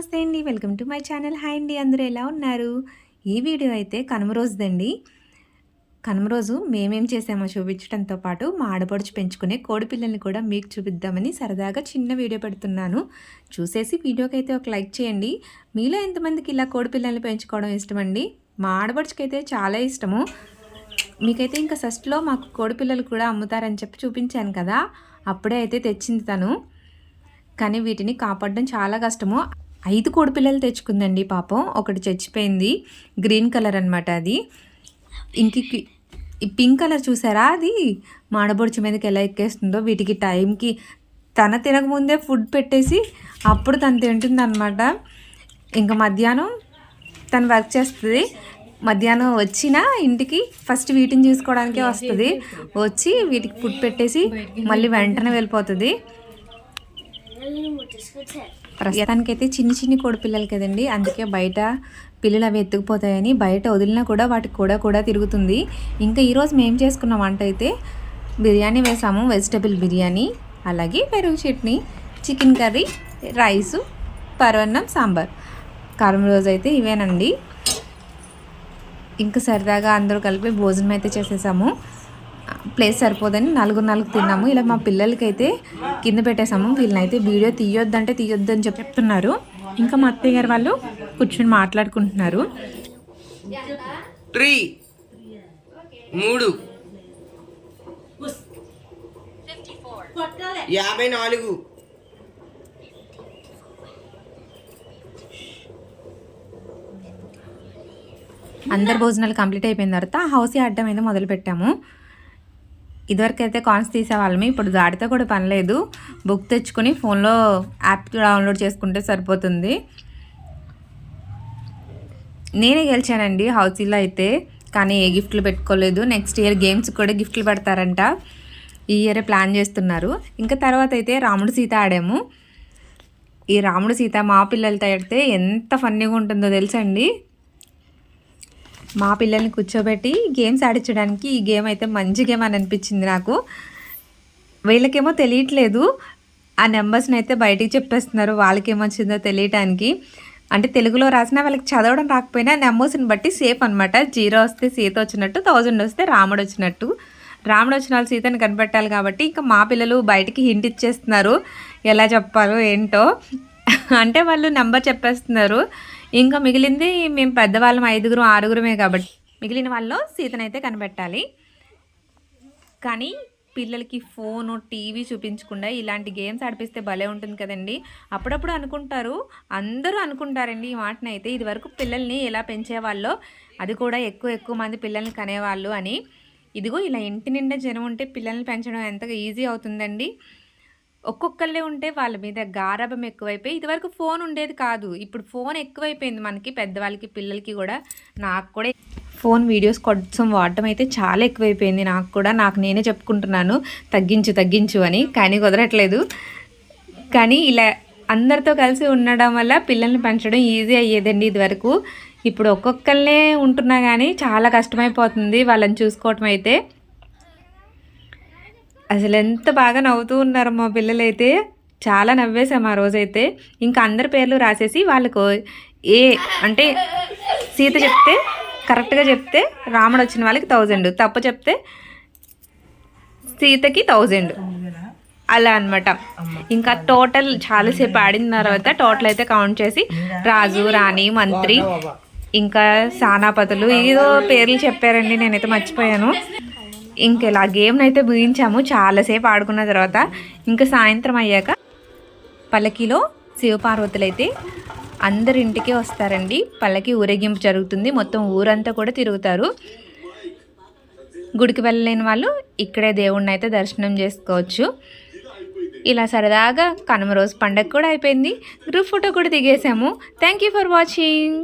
నమస్తే అండి. Welcome to my channel. Hi అండి. అందరూ ఎలా ఉన్నారు? ఈ వీడియో అయితే కనుమ రోజుదండి. కనుమ రోజు మేమేం చేసామో చూపించడంతో పాటు మా ఆడపడుచు పెంచుకునే కోడి పిల్లల్ని కూడా మీకు చూపిద్దామని సరదాగా చిన్న వీడియో పెడుతున్నాను. చూసేసి వీడియోకి అయితే ఒక లైక్ చేయండి. మీలో ఎంతమందికి ఇలా కోడి పిల్లల్ని పెంచుకోవడం ఇష్టమండి? మా ఆడపడుచుకైతే చాలా ఇష్టము. మీకైతే ఇంకా ఫస్ట్లో మాకు కోడి పిల్లలు కూడా అమ్ముతారని చెప్పి చూపించాను కదా. అప్పుడే అయితే తెచ్చింది తను. కానీ వీటిని కాపాడడం చాలా కష్టము. ఐదు కోడి పిల్లలు తెచ్చుకుందండి పాపం. ఒకటి చచ్చిపోయింది. గ్రీన్ కలర్ అనమాట అది. ఇంకి ఈ- ఈ పింక్ కలర్ చూసారా? అది మాడబొడుచు మీదకి ఎలా ఎక్కేస్తుందో. వీటికి టైంకి తన తినకముందే ఫుడ్ పెట్టేసి అప్పుడు తను తింటుంది అనమాట ఇంకా మధ్యాహ్నం తను వర్క్ చేస్తుంది. మధ్యాహ్నం వచ్చిన ఇంటికి ఫస్ట్ వీటిని చూసుకోవడానికే వస్తుంది. వచ్చి వీటికి ఫుడ్ పెట్టేసి మళ్ళీ వెంటనే వెళ్ళిపోతుంది. ప్రస్తుతానికైతే చిన్ని చిన్ని కోడి పిల్లలు కదండి. అందుకే బయట పిల్లలు అవి ఎత్తుకుపోతాయని బయట వదిలినా కూడా వాటికి కూడా కూడా తిరుగుతుంది. ఇంకా ఈరోజు మేము చేసుకున్న వంట అయితే బిర్యానీ వేసాము. వెజిటబుల్ బిర్యానీ అలాగే పెరుగు చట్నీ చికెన్ కర్రీ రైసు పరవన్నం సాంబార్. కారం రోజు అయితే ఇవేనండి. ఇంకా సరదాగా అందరూ కలిపి భోజనం అయితే చేసేసాము. ప్లేస్ సరిపోదని నలుగురు నలుగురు తిన్నాము. ఇలా మా పిల్లలకి అయితే కింద పెట్టేసాము. వీళ్ళనైతే వీడియో తీయొద్దంటే తీయొద్దు అని చెప్తున్నారు. ఇంకా మా అత్తయ్య గారు వాళ్ళు కూర్చొని మాట్లాడుకుంటున్నారు. త్రీ మూడు యాభై నాలుగు. అందరు భోజనాలు కంప్లీట్ అయిపోయిన తర్వాత హౌస్ ఆడడం అయితే మొదలు పెట్టాము ఇదివరకు అయితే కాన్స్ తీసేవాళ్ళమి ఇప్పుడు దాడితో కూడా పనిలేదు బుక్ తెచ్చుకొని ఫోన్లో యాప్ డౌన్లోడ్ చేసుకుంటే సరిపోతుంది. నేనే గెలిచానండి హౌసీలో అయితే. కానీ ఏ గిఫ్ట్లు పెట్టుకోలేదు. నెక్స్ట్ ఇయర్ గేమ్స్ కూడా గిఫ్ట్లు పెడతారంట. ఈ ఇయరే ప్లాన్ చేస్తున్నారు. ఇంకా తర్వాత అయితే రాముడు సీత ఆడాము. ఈ రాముడు సీత మా పిల్లలతో ఆడితే ఎంత ఫన్నీగా ఉంటుందో తెలుసండి మా పిల్లల్ని కూర్చోబెట్టి గేమ్స్ ఆడించడానికి ఈ గేమ్ అయితే మంచి గేమ్ అని అనిపించింది నాకు. వీళ్ళకేమో తెలియట్లేదు. ఆ నెంబర్స్ని అయితే బయటికి చెప్పేస్తున్నారు. వాళ్ళకేమొచ్చిందో తెలియటానికి. అంటే తెలుగులో రాసినా వాళ్ళకి చదవడం రాకపోయినా నెంబర్స్ని బట్టి సేఫ్ అనమాట జీరో వస్తే సీత వచ్చినట్టు థౌజండ్ వస్తే రాముడు వచ్చినట్టు. రాముడు వచ్చిన వాళ్ళు సీతని కనిపెట్టాలి కాబట్టి ఇంకా మా పిల్లలు బయటికి హింట్ ఇచ్చేస్తున్నారు. ఎలా చెప్పాలో ఏంటో. అంటే వాళ్ళు నెంబర్ చెప్పేస్తున్నారు. ఇంకా మిగిలింది మేము పెద్దవాళ్ళం ఐదుగురు ఆరుగురమే కాబట్టి. మిగిలిన వాళ్ళు సీతనైతే కనిపెట్టాలి. కానీ పిల్లలకి ఫోను టీవీ చూపించకుండా ఇలాంటి గేమ్స్ ఆడిపిస్తే భలే ఉంటుంది కదండి. అప్పుడప్పుడు అనుకుంటారు అందరూ అనుకుంటారండి ఈ మాటనైతే. ఇదివరకు పిల్లల్ని ఎలా పెంచేవాళ్ళో అది కూడా ఎక్కువ ఎక్కువ మంది పిల్లల్ని కనేవాళ్ళు అని. ఇదిగో ఇలా ఇంటి నిండా జనం ఉంటే పిల్లల్ని పెంచడం ఎంతగా ఈజీ అవుతుందండి. ఒక్కొక్కళ్ళే ఉంటే వాళ్ళ మీద గారాభం ఎక్కువైపోయి ఇదివరకు ఫోన్ ఉండేది కాదు. ఇప్పుడు ఫోన్ ఎక్కువైపోయింది మనకి పెద్దవాళ్ళకి పిల్లలకి కూడా. నాకు కూడా ఫోన్ వీడియోస్ కొంచెం వాడటం అయితే చాలా ఎక్కువైపోయింది. నాకు కూడా నాకు నేనే చెప్పుకుంటున్నాను. తగ్గించు తగ్గించు అని. కానీ కుదరట్లేదు. కానీ ఇలా అందరితో కలిసి ఉండడం వల్ల పిల్లల్ని పెంచడం ఈజీ అయ్యేదండి ఇదివరకు. ఇప్పుడు ఒక్కొక్కరినే ఉంటున్నా కానీ చాలా కష్టమైపోతుంది వాళ్ళని చూసుకోవటం అయితే. అసలు ఎంత బాగా నవ్వుతూ ఉన్నారు మా పిల్లలైతే. చాలా నవ్వేసాం ఆ రోజైతే. ఇంకా అందరి పేర్లు రాసేసి వాళ్ళకు ఏ అంటే సీత చెప్తే కరెక్ట్గా చెప్తే రాముడు వచ్చిన వాళ్ళకి థౌజండ్. తప్పు చెప్తే సీతకి థౌజండ్. అలా అన్నమాట. ఇంకా టోటల్ చాలాసేపు ఆడిన తర్వాత టోటల్ అయితే కౌంట్ చేసి రాజు రాణి మంత్రి ఇంకా సానాపతులు. ఏదో పేర్లు చెప్పారండి నేనైతే మర్చిపోయాను. ఇంక ఇలా గేమ్ని అయితే బిగించాము చాలాసేపు ఆడుకున్న తర్వాత ఇంకా సాయంత్రం అయ్యాక పల్లకిలో శివపార్వతులు అయితే అందరింటికి వస్తారండి. పల్లకి ఊరేగింపు జరుగుతుంది. మొత్తం ఊరంతా కూడా తిరుగుతారు. గుడికి వెళ్ళలేని వాళ్ళు ఇక్కడే దేవుణ్ణి అయితే దర్శనం చేసుకోవచ్చు. ఇలా సరదాగా కనుమ రోజు పండగ కూడా అయిపోయింది. గ్రూప్ ఫోటో కూడా దిగేసాము థ్యాంక్ యూ ఫర్ వాచింగ్